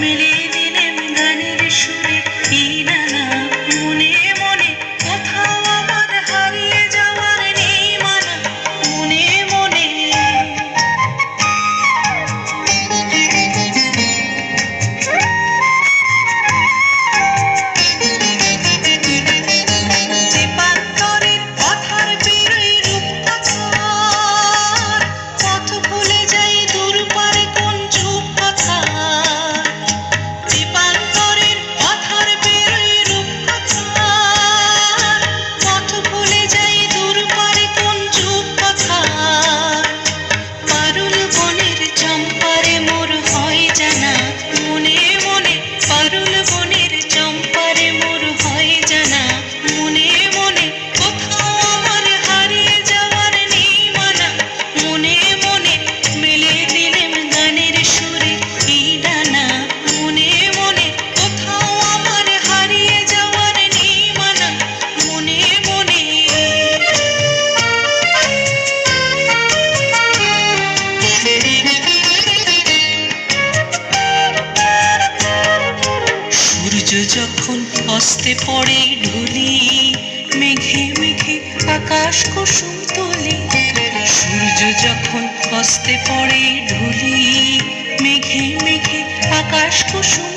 মিলিয়ে Tell me সূর্য যখন অস্তে পড়ে ঢুলি, মেঘে মেঘে আকাশ কুসুম তোলে। সূর্য যখন অস্তে পড়ে ঢুলি, মেঘে মেঘে আকাশ কুসুম